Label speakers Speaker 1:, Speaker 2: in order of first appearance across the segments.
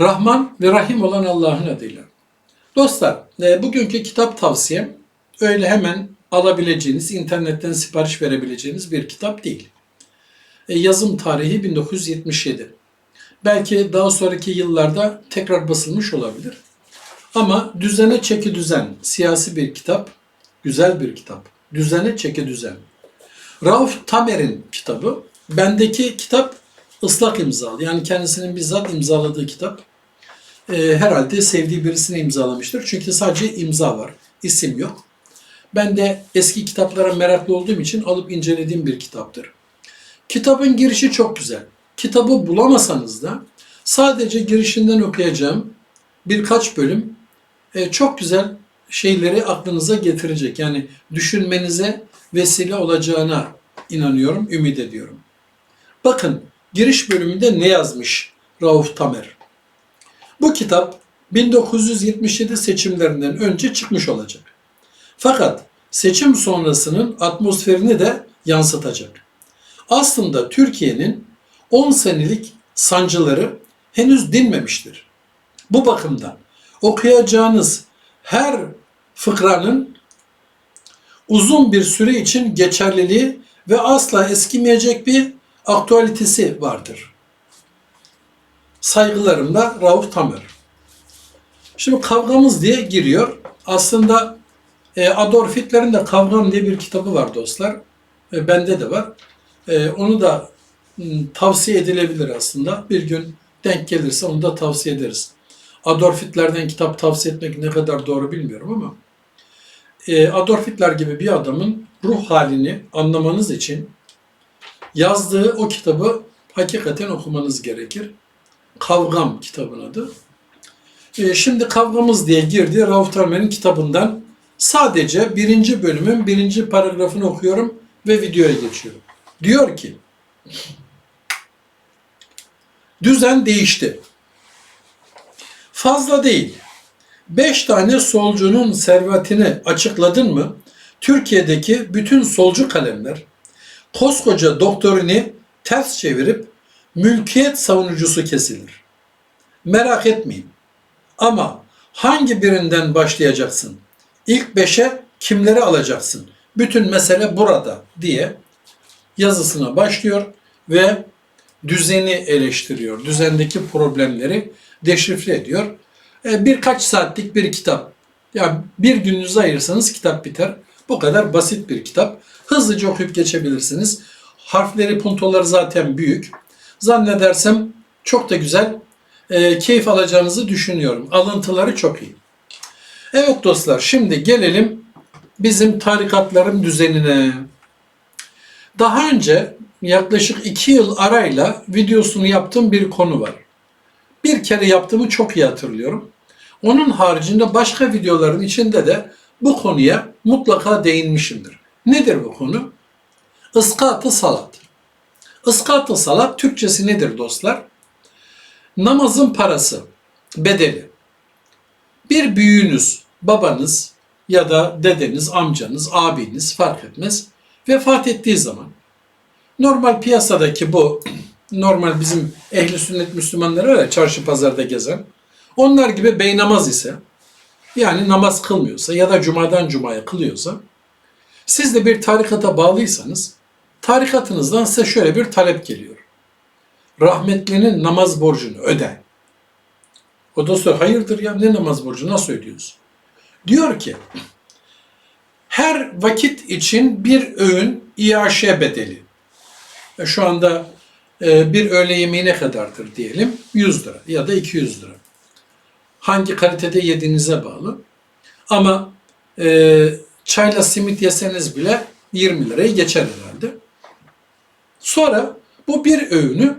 Speaker 1: Rahman ve Rahim olan Allah'ın adıyla. Dostlar, e, bugünkü kitap tavsiyem öyle hemen alabileceğiniz, internetten sipariş verebileceğiniz bir kitap değil. E, yazım tarihi 1977. Belki daha sonraki yıllarda tekrar basılmış olabilir. Ama düzene çeki düzen, siyasi bir kitap, güzel bir kitap. Düzene çeki düzen. Rauf Tamer'in kitabı. Bendeki kitap ıslak imzalı. Yani kendisinin bizzat imzaladığı kitap. Ee, herhalde sevdiği birisine imzalamıştır. Çünkü sadece imza var. isim yok. Ben de eski kitaplara meraklı olduğum için alıp incelediğim bir kitaptır. Kitabın girişi çok güzel. Kitabı bulamasanız da sadece girişinden okuyacağım birkaç bölüm e, çok güzel şeyleri aklınıza getirecek. Yani düşünmenize vesile olacağına inanıyorum, ümit ediyorum. Bakın giriş bölümünde ne yazmış Rauf Tamer? Bu kitap 1977 seçimlerinden önce çıkmış olacak. Fakat seçim sonrasının atmosferini de yansıtacak. Aslında Türkiye'nin 10 senelik sancıları henüz dinmemiştir. Bu bakımdan okuyacağınız her fıkranın uzun bir süre için geçerliliği ve asla eskimeyecek bir aktualitesi vardır. Saygılarımla Rauf Tamer. Şimdi kavgamız diye giriyor. Aslında e, Adolf Hitler'in de Kavgam diye bir kitabı var dostlar. E, bende de var. E, onu da tavsiye edilebilir aslında. Bir gün denk gelirse onu da tavsiye ederiz. Adolf Hitler'den kitap tavsiye etmek ne kadar doğru bilmiyorum ama e, Adolf Hitler gibi bir adamın ruh halini anlamanız için yazdığı o kitabı hakikaten okumanız gerekir. Kavgam kitabın adı. E, şimdi kavgamız diye girdi Rauf Tamer'in kitabından sadece birinci bölümün birinci paragrafını okuyorum ve videoya geçiyorum. Diyor ki düzen değişti. Fazla değil. Beş tane solcunun servetini açıkladın mı? Türkiye'deki bütün solcu kalemler koskoca doktorini ters çevirip mülkiyet savunucusu kesilir. Merak etmeyin. Ama hangi birinden başlayacaksın? İlk beşe kimleri alacaksın? Bütün mesele burada diye yazısına başlıyor ve düzeni eleştiriyor. Düzendeki problemleri deşifre ediyor. E, birkaç saatlik bir kitap. Yani bir gününüzü ayırsanız kitap biter. Bu kadar basit bir kitap. Hızlıca okuyup geçebilirsiniz. Harfleri, puntoları zaten büyük. Zannedersem çok da güzel, e, keyif alacağınızı düşünüyorum. Alıntıları çok iyi. Evet dostlar, şimdi gelelim bizim tarikatların düzenine. Daha önce yaklaşık iki yıl arayla videosunu yaptığım bir konu var. Bir kere yaptığımı çok iyi hatırlıyorum. Onun haricinde başka videoların içinde de bu konuya mutlaka değinmişimdir. Nedir bu konu? Iskatı salat. Iskatı salat Türkçesi nedir dostlar? Namazın parası, bedeli. Bir büyüğünüz, babanız ya da dedeniz, amcanız, abiniz fark etmez vefat ettiği zaman normal piyasadaki bu normal bizim ehli sünnet Müslümanları var çarşı pazarda gezen onlar gibi beynamaz ise yani namaz kılmıyorsa ya da cumadan cumaya kılıyorsa siz de bir tarikata bağlıysanız tarikatınızdan size şöyle bir talep geliyor. Rahmetlinin namaz borcunu öde. O da soruyor hayırdır ya ne namaz borcu nasıl ödüyorsun? Diyor ki her vakit için bir öğün iaşe bedeli. E, Şu anda e, bir öğle yemeği ne kadardır diyelim? 100 lira ya da 200 lira. Hangi kalitede yediğinize bağlı. Ama e, çayla simit yeseniz bile 20 lirayı geçer herhalde. Sonra bu bir öğünü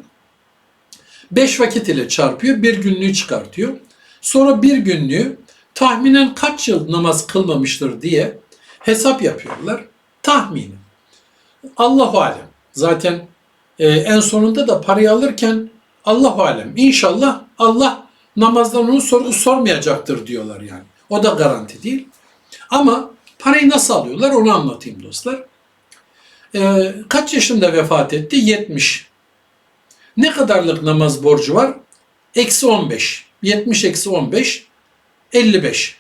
Speaker 1: 5 vakit ile çarpıyor, bir günlüğü çıkartıyor. Sonra bir günlüğü tahminen kaç yıl namaz kılmamıştır diye hesap yapıyorlar. Tahmini. Allahu alem. Zaten e, en sonunda da parayı alırken Allahu alem. İnşallah Allah namazdan onu soru sormayacaktır diyorlar yani. O da garanti değil. Ama parayı nasıl alıyorlar onu anlatayım dostlar. E, kaç yaşında vefat etti? 70. Ne kadarlık namaz borcu var? Eksi 15. 70 eksi 15 55.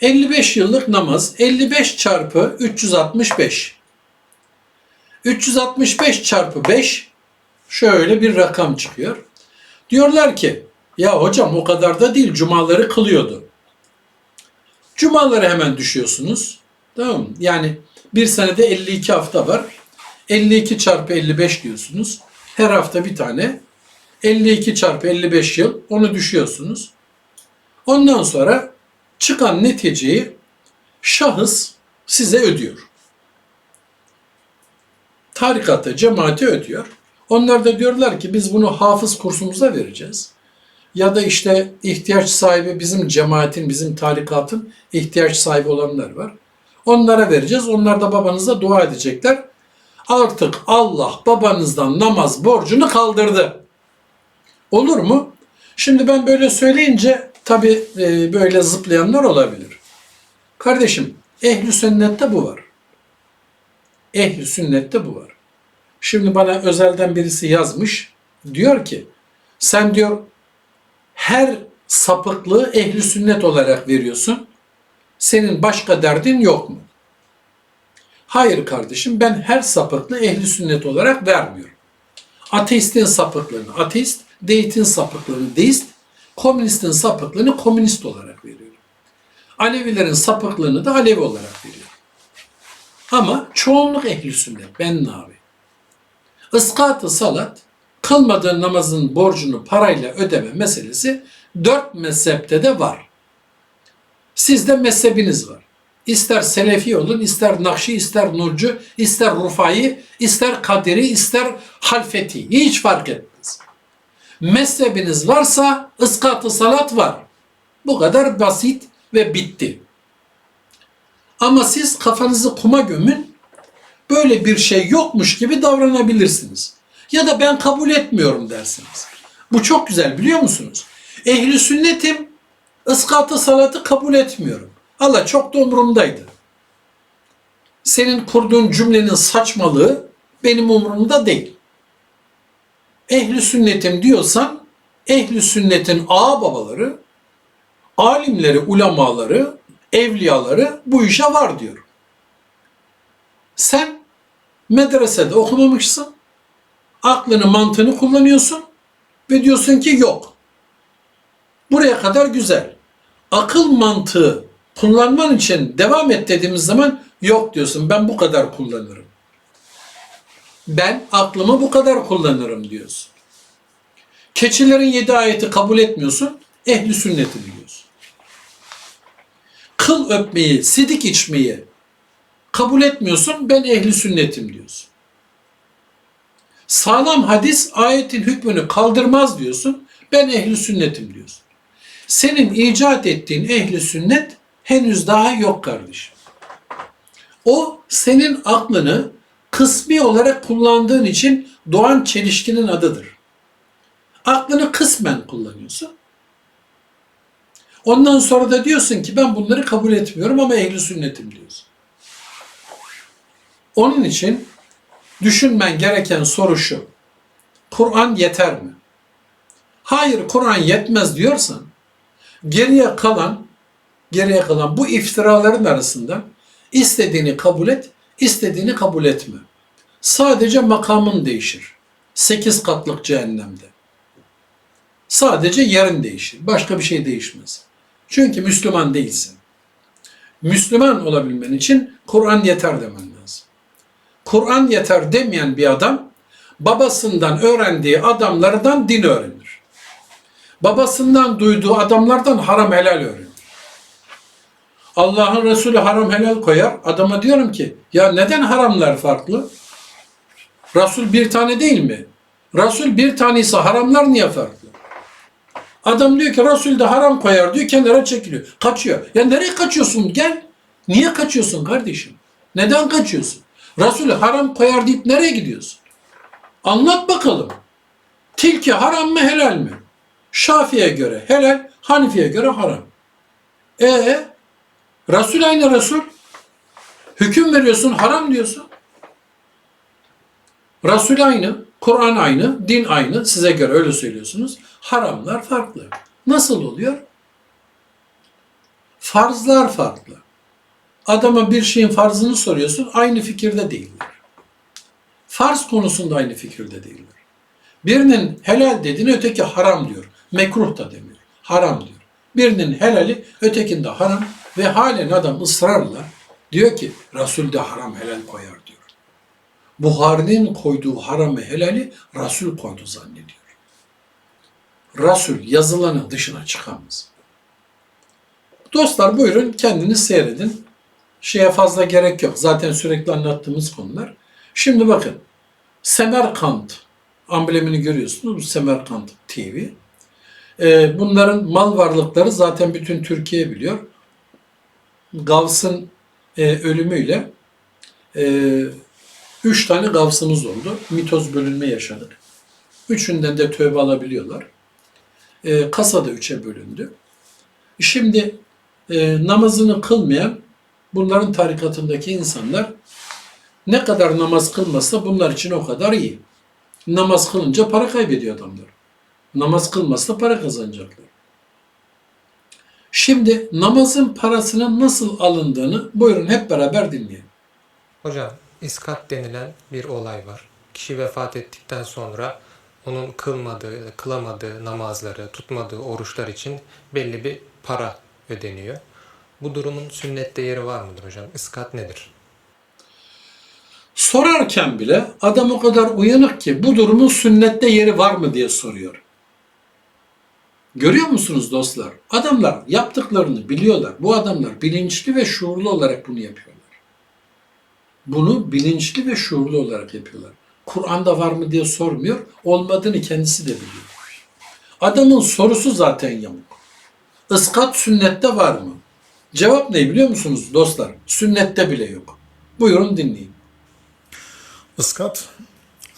Speaker 1: 55 yıllık namaz 55 çarpı 365. 365 çarpı 5 şöyle bir rakam çıkıyor. Diyorlar ki ya hocam o kadar da değil cumaları kılıyordu. Cumaları hemen düşüyorsunuz. Tamam mı? Yani bir senede 52 hafta var. 52 çarpı 55 diyorsunuz. Her hafta bir tane. 52 çarpı 55 yıl onu düşüyorsunuz. Ondan sonra çıkan neticeyi şahıs size ödüyor. Tarikata, cemaate ödüyor. Onlar da diyorlar ki biz bunu hafız kursumuza vereceğiz. Ya da işte ihtiyaç sahibi bizim cemaatin, bizim tarikatın ihtiyaç sahibi olanlar var. Onlara vereceğiz. Onlar da babanıza dua edecekler. Artık Allah babanızdan namaz borcunu kaldırdı. Olur mu? Şimdi ben böyle söyleyince tabi böyle zıplayanlar olabilir. Kardeşim ehli sünnette bu var. Ehli sünnette bu var. Şimdi bana özelden birisi yazmış. Diyor ki sen diyor her sapıklığı ehli sünnet olarak veriyorsun. Senin başka derdin yok mu? Hayır kardeşim ben her sapıklığı ehli sünnet olarak vermiyorum. Ateistin sapıklığını ateist, deistin sapıklığını deist, komünistin sapıklığını komünist olarak veriyorum. Alevilerin sapıklığını da Alevi olarak veriyorum. Ama çoğunluk ehli sünnet, ben abi? Iskat-ı salat, kılmadığın namazın borcunu parayla ödeme meselesi dört mezhepte de var. Sizde mezhebiniz var. İster Selefi olun, ister Nakşi, ister Nurcu, ister Rufai, ister Kadiri, ister Halfeti. Hiç fark etmez. Mezhebiniz varsa ıskat-ı salat var. Bu kadar basit ve bitti. Ama siz kafanızı kuma gömün, böyle bir şey yokmuş gibi davranabilirsiniz. Ya da ben kabul etmiyorum dersiniz. Bu çok güzel biliyor musunuz? Ehli sünnetim, ıskatı salatı kabul etmiyorum. Allah çok da umurumdaydı. Senin kurduğun cümlenin saçmalığı benim umurumda değil. Ehli sünnetim diyorsan ehli sünnetin ağ babaları, alimleri, ulamaları, evliyaları bu işe var diyor. Sen medresede okumamışsın, aklını mantığını kullanıyorsun ve diyorsun ki yok. Buraya kadar güzel. Akıl mantığı kullanman için devam et dediğimiz zaman yok diyorsun. Ben bu kadar kullanırım. Ben aklımı bu kadar kullanırım diyorsun. Keçilerin yedi ayeti kabul etmiyorsun. Ehli sünneti diyorsun. Kıl öpmeyi, sidik içmeyi kabul etmiyorsun. Ben ehli sünnetim diyorsun. Sağlam hadis ayetin hükmünü kaldırmaz diyorsun. Ben ehli sünnetim diyorsun. Senin icat ettiğin ehli sünnet henüz daha yok kardeşim. O senin aklını kısmi olarak kullandığın için doğan çelişkinin adıdır. Aklını kısmen kullanıyorsun. Ondan sonra da diyorsun ki ben bunları kabul etmiyorum ama ehli sünnetim diyorsun. Onun için düşünmen gereken soru şu. Kur'an yeter mi? Hayır Kur'an yetmez diyorsan geriye kalan geriye kalan bu iftiraların arasında istediğini kabul et, istediğini kabul etme. Sadece makamın değişir. Sekiz katlık cehennemde. Sadece yerin değişir. Başka bir şey değişmez. Çünkü Müslüman değilsin. Müslüman olabilmen için Kur'an yeter demen lazım. Kur'an yeter demeyen bir adam babasından öğrendiği adamlardan din öğrenir. Babasından duyduğu adamlardan haram helal öğrenir. Allah'ın Resulü haram helal koyar. Adama diyorum ki ya neden haramlar farklı? Resul bir tane değil mi? Resul bir tanesi haramlar niye farklı? Adam diyor ki Resul de haram koyar diyor kenara çekiliyor. Kaçıyor. Ya nereye kaçıyorsun? Gel. Niye kaçıyorsun kardeşim? Neden kaçıyorsun? Resul haram koyar deyip nereye gidiyorsun? Anlat bakalım. Tilki haram mı helal mi? Şafi'ye göre helal, Hanifi'ye göre haram. E Resul aynı Resul. Hüküm veriyorsun, haram diyorsun. Resul aynı, Kur'an aynı, din aynı. Size göre öyle söylüyorsunuz. Haramlar farklı. Nasıl oluyor? Farzlar farklı. Adama bir şeyin farzını soruyorsun, aynı fikirde değiller. Farz konusunda aynı fikirde değiller. Birinin helal dediğini öteki haram diyor. Mekruh da demiyor. Haram diyor. Birinin helali ötekinde haram ve halen adam ısrarla diyor ki Resul de haram helal koyar diyor. Buhari'nin koyduğu haramı helali Resul koydu zannediyor. Resul yazılanın dışına çıkamaz. Dostlar buyurun kendiniz seyredin. Şeye fazla gerek yok. Zaten sürekli anlattığımız konular. Şimdi bakın. Semerkant amblemini görüyorsunuz. Semerkant TV. Ee, bunların mal varlıkları zaten bütün Türkiye biliyor. Gavs'ın e, ölümüyle e, üç tane Gavs'ımız oldu. Mitoz bölünme yaşadık. Üçünden de tövbe alabiliyorlar. E, kasa da üçe bölündü. Şimdi e, namazını kılmayan bunların tarikatındaki insanlar ne kadar namaz kılmazsa bunlar için o kadar iyi. Namaz kılınca para kaybediyor adamlar. Namaz kılmazsa para kazanacaklar. Şimdi namazın parasının nasıl alındığını buyurun hep beraber dinleyelim.
Speaker 2: Hocam, iskat denilen bir olay var. Kişi vefat ettikten sonra onun kılmadığı, kılamadığı namazları, tutmadığı oruçlar için belli bir para ödeniyor. Bu durumun sünnette yeri var mıdır hocam? Iskat nedir?
Speaker 1: Sorarken bile adam o kadar uyanık ki bu durumun sünnette yeri var mı diye soruyor. Görüyor musunuz dostlar? Adamlar yaptıklarını biliyorlar. Bu adamlar bilinçli ve şuurlu olarak bunu yapıyorlar. Bunu bilinçli ve şuurlu olarak yapıyorlar. Kur'an'da var mı diye sormuyor. Olmadığını kendisi de biliyor. Adamın sorusu zaten yamuk. Iskat sünnette var mı? Cevap ne biliyor musunuz dostlar? Sünnette bile yok. Buyurun dinleyin.
Speaker 3: Iskat,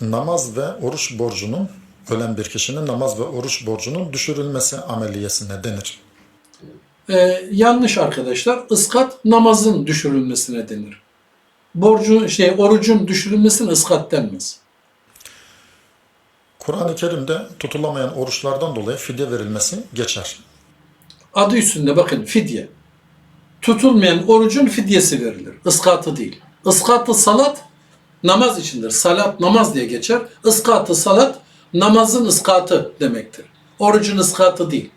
Speaker 3: namaz ve oruç borcunun, ölen bir kişinin namaz ve oruç borcunun düşürülmesi ameliyesine denir.
Speaker 1: Ee, yanlış arkadaşlar. Iskat namazın düşürülmesine denir. Borcun şey orucun düşürülmesine ıskat denmez.
Speaker 3: Kur'an-ı Kerim'de tutulamayan oruçlardan dolayı fidye verilmesi geçer.
Speaker 1: Adı üstünde bakın fidye. Tutulmayan orucun fidyesi verilir. Iskatı değil. Iskatı salat namaz içindir. Salat namaz diye geçer. Iskatı salat namazın ıskatı demektir. Orucun ıskatı değil.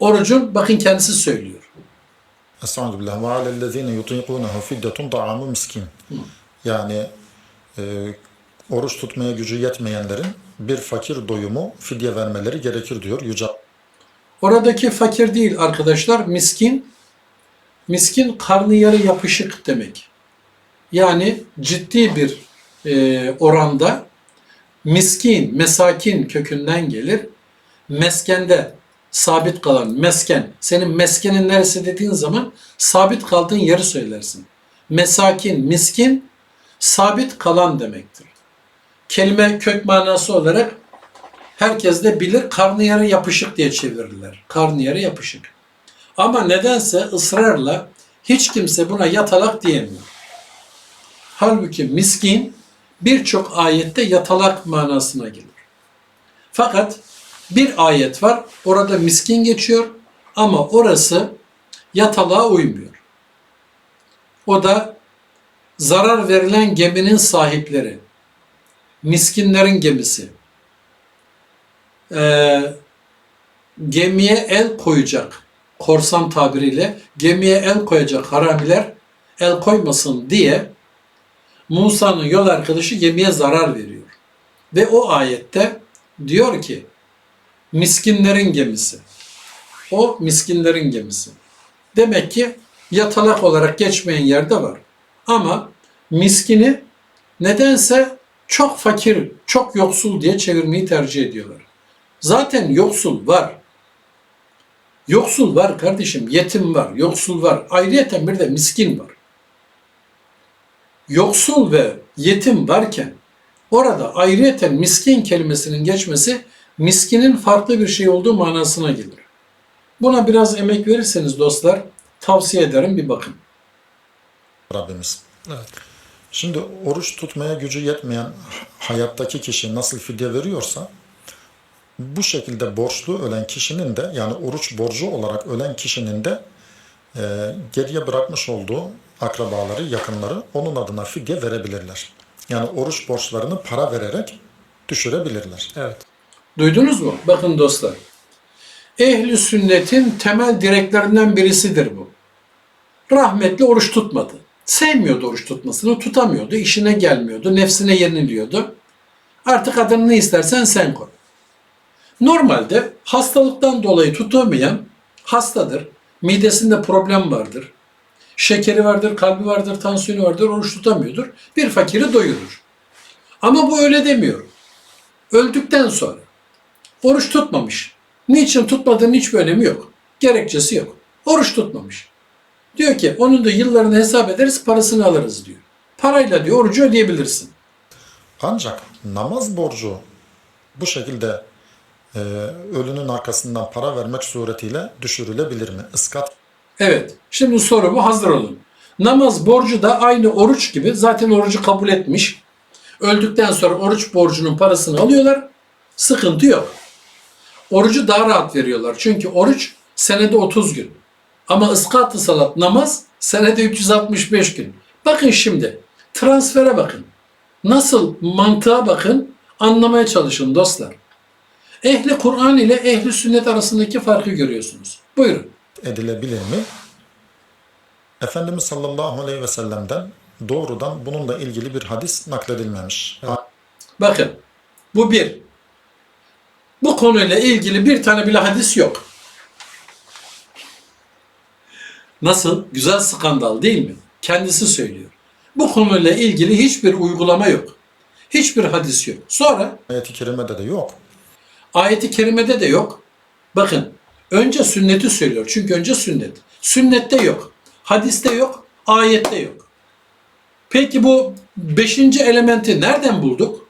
Speaker 1: Orucun bakın kendisi söylüyor.
Speaker 3: Estağfirullah. Ve alellezine yutiqunahu fidyetun ta'amu miskin. Yani e, oruç tutmaya gücü yetmeyenlerin bir fakir doyumu fidye vermeleri gerekir diyor Yüce
Speaker 1: Oradaki fakir değil arkadaşlar, miskin. Miskin karnı yarı yapışık demek. Yani ciddi bir e, oranda miskin, mesakin kökünden gelir. Meskende sabit kalan mesken. Senin meskenin neresi dediğin zaman sabit kaldığın yeri söylersin. Mesakin, miskin sabit kalan demektir. Kelime kök manası olarak herkes de bilir karnıyarı yapışık diye çevirirler. Karnıyarı yapışık. Ama nedense ısrarla hiç kimse buna yatalak diyemiyor. Halbuki miskin birçok ayette yatalak manasına gelir. Fakat bir ayet var orada miskin geçiyor ama orası yatalığa uymuyor. O da zarar verilen geminin sahipleri, miskinlerin gemisi e, gemiye el koyacak, korsan tabiriyle gemiye el koyacak haramiler el koymasın diye Musa'nın yol arkadaşı gemiye zarar veriyor. Ve o ayette diyor ki miskinlerin gemisi. O miskinlerin gemisi. Demek ki yatalak olarak geçmeyen yerde var. Ama miskini nedense çok fakir, çok yoksul diye çevirmeyi tercih ediyorlar. Zaten yoksul var. Yoksul var kardeşim, yetim var, yoksul var. Ayrıyeten bir de miskin var. Yoksul ve yetim varken orada ayrıyeten miskin kelimesinin geçmesi miskinin farklı bir şey olduğu manasına gelir. Buna biraz emek verirseniz dostlar tavsiye ederim bir bakın.
Speaker 3: Rabbimiz.
Speaker 2: Evet.
Speaker 3: Şimdi oruç tutmaya gücü yetmeyen hayattaki kişi nasıl fidye veriyorsa Bu şekilde borçlu ölen kişinin de yani oruç borcu olarak ölen kişinin de e, geriye bırakmış olduğu akrabaları, yakınları onun adına fidye verebilirler. Yani oruç borçlarını para vererek düşürebilirler.
Speaker 2: Evet.
Speaker 1: Duydunuz mu? Bakın dostlar. Ehli sünnetin temel direklerinden birisidir bu. Rahmetli oruç tutmadı. Sevmiyordu oruç tutmasını, tutamıyordu, işine gelmiyordu, nefsine yeniliyordu. Artık adını ne istersen sen koy. Normalde hastalıktan dolayı tutamayan hastadır. Midesinde problem vardır. Şekeri vardır, kalbi vardır, tansiyonu vardır, oruç tutamıyordur. Bir fakiri doyurur. Ama bu öyle demiyor. Öldükten sonra oruç tutmamış. Niçin tutmadığının hiçbir önemi yok. Gerekçesi yok. Oruç tutmamış. Diyor ki onun da yıllarını hesap ederiz parasını alırız diyor. Parayla diyor orucu ödeyebilirsin.
Speaker 3: Ancak namaz borcu bu şekilde e, ölünün arkasından para vermek suretiyle düşürülebilir mi? Iskat
Speaker 1: Evet. Şimdi soru bu hazır olun. Namaz borcu da aynı oruç gibi zaten orucu kabul etmiş. Öldükten sonra oruç borcunun parasını alıyorlar. Sıkıntı yok. Orucu daha rahat veriyorlar. Çünkü oruç senede 30 gün. Ama ıskat-ı salat namaz senede 365 gün. Bakın şimdi transfere bakın. Nasıl mantığa bakın anlamaya çalışın dostlar. Ehli Kur'an ile ehli sünnet arasındaki farkı görüyorsunuz. Buyurun.
Speaker 3: Edilebilir mi? Efendimiz sallallahu aleyhi ve sellem'den doğrudan bununla ilgili bir hadis nakledilmemiş.
Speaker 1: Bakın bu bir. Bu konuyla ilgili bir tane bile hadis yok. Nasıl? Güzel skandal değil mi? Kendisi söylüyor. Bu konuyla ilgili hiçbir uygulama yok. Hiçbir hadis yok. Sonra
Speaker 3: Ayet-i kerimede de yok.
Speaker 1: ayeti kerimede de yok. Bakın önce sünneti söylüyor. Çünkü önce sünnet. Sünnette yok. Hadiste yok. Ayette yok. Peki bu beşinci elementi nereden bulduk?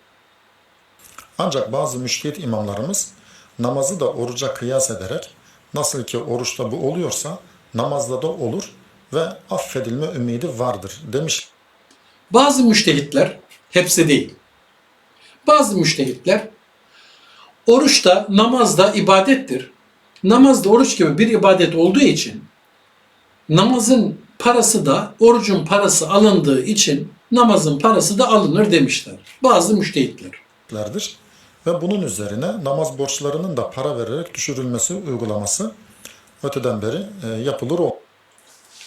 Speaker 3: Ancak bazı müştehit imamlarımız namazı da oruca kıyas ederek nasıl ki oruçta bu oluyorsa namazda da olur ve affedilme ümidi vardır demiş.
Speaker 1: Bazı müştehitler, hepsi değil. Bazı müştehitler oruçta, namazda ibadettir. Namaz da oruç gibi bir ibadet olduğu için namazın parası da orucun parası alındığı için namazın parası da alınır demişler. Bazı müştehitler.
Speaker 3: Ve bunun üzerine namaz borçlarının da para vererek düşürülmesi uygulaması öteden beri e, yapılır o.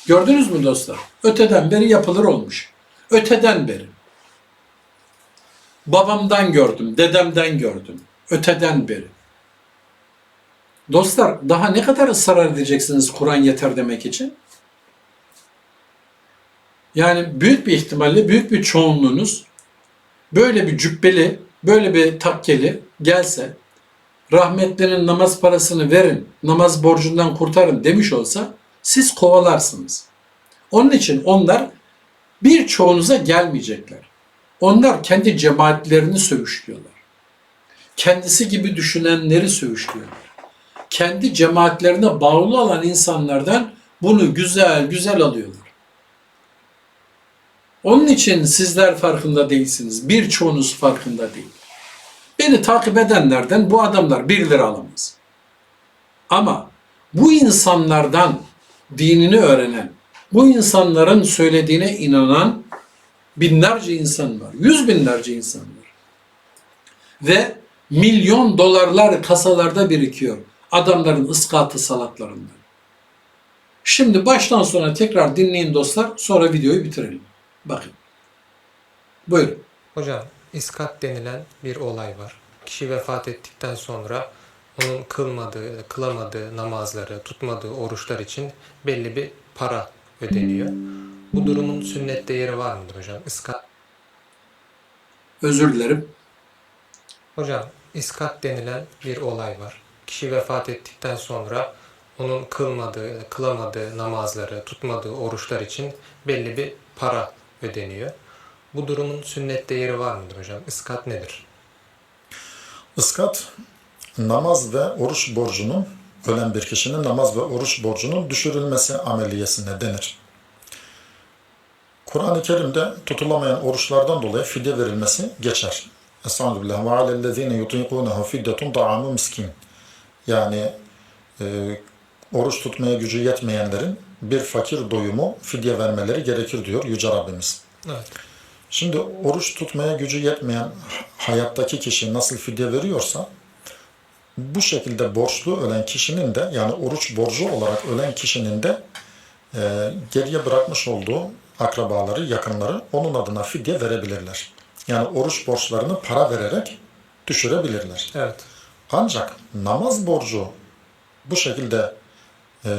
Speaker 1: Gördünüz mü dostlar? Öteden beri yapılır olmuş. Öteden beri. Babamdan gördüm, dedemden gördüm. Öteden beri. Dostlar daha ne kadar ısrar edeceksiniz Kur'an yeter demek için? Yani büyük bir ihtimalle büyük bir çoğunluğunuz böyle bir cübbeli, böyle bir takkeli gelse rahmetlinin namaz parasını verin, namaz borcundan kurtarın demiş olsa siz kovalarsınız. Onun için onlar birçoğunuza gelmeyecekler. Onlar kendi cemaatlerini sövüşlüyorlar. Kendisi gibi düşünenleri sövüşlüyorlar. Kendi cemaatlerine bağlı olan insanlardan bunu güzel güzel alıyorlar. Onun için sizler farkında değilsiniz. Birçoğunuz farkında değil. Beni takip edenlerden bu adamlar 1 lira alamaz. Ama bu insanlardan dinini öğrenen, bu insanların söylediğine inanan binlerce insan var. Yüz binlerce insan var. Ve milyon dolarlar kasalarda birikiyor adamların ıskatı salatlarından. Şimdi baştan sona tekrar dinleyin dostlar. Sonra videoyu bitirelim. Bakın. Buyurun.
Speaker 2: Hocam iskat denilen bir olay var. Kişi vefat ettikten sonra onun kılmadığı, kılamadığı namazları, tutmadığı oruçlar için belli bir para ödeniyor. Bu durumun sünnette yeri var mıdır hocam? Iskat
Speaker 1: Özür dilerim.
Speaker 2: Hocam, iskat denilen bir olay var. Kişi vefat ettikten sonra onun kılmadığı, kılamadığı namazları, tutmadığı oruçlar için belli bir para ödeniyor. Bu durumun sünnette yeri var mıdır hocam? Iskat nedir?
Speaker 3: Iskat, namaz ve oruç borcunun, ölen bir kişinin namaz ve oruç borcunun düşürülmesi ameliyesine denir. Kur'an-ı Kerim'de tutulamayan oruçlardan dolayı fidye verilmesi geçer. Estağfirullah. Ve alellezine yutiqunahu fiddetun ta'amu miskin. Yani e, oruç tutmaya gücü yetmeyenlerin bir fakir doyumu fidye vermeleri gerekir diyor Yüce Rabbimiz.
Speaker 2: Evet.
Speaker 3: Şimdi oruç tutmaya gücü yetmeyen hayattaki kişi nasıl fidye veriyorsa bu şekilde borçlu ölen kişinin de yani oruç borcu olarak ölen kişinin de e, geriye bırakmış olduğu akrabaları, yakınları onun adına fidye verebilirler. Yani oruç borçlarını para vererek düşürebilirler.
Speaker 2: Evet.
Speaker 3: Ancak namaz borcu bu şekilde e,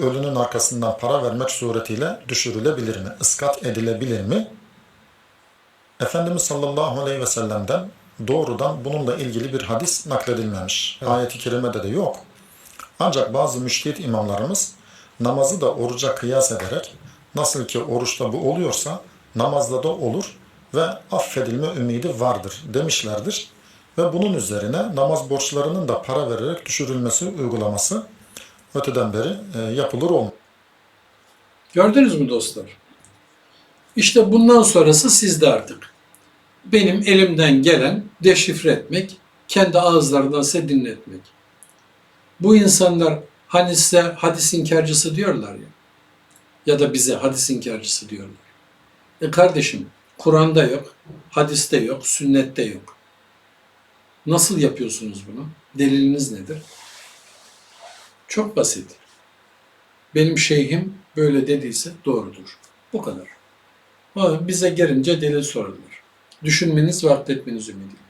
Speaker 3: ölünün arkasından para vermek suretiyle düşürülebilir mi? Iskat edilebilir mi? Efendimiz sallallahu aleyhi ve sellem'den doğrudan bununla ilgili bir hadis nakledilmemiş. Ayet-i kerimede de yok. Ancak bazı müştehit imamlarımız namazı da oruca kıyas ederek nasıl ki oruçta bu oluyorsa namazda da olur ve affedilme ümidi vardır demişlerdir. Ve bunun üzerine namaz borçlarının da para vererek düşürülmesi uygulaması öteden beri e, yapılır olmuş.
Speaker 1: Gördünüz mü dostlar? İşte bundan sonrası sizde artık. Benim elimden gelen deşifre etmek, kendi ağızlarından size dinletmek. Bu insanlar hani size hadis inkarcısı diyorlar ya. Ya da bize hadis inkarcısı diyorlar. E kardeşim, Kur'an'da yok, hadiste yok, sünnette yok. Nasıl yapıyorsunuz bunu? Deliliniz nedir? Çok basit. Benim şeyhim böyle dediyse doğrudur. Bu kadar. Bize gelince delil sorulur. Düşünmeniz ve akletmeniz ümidiyle.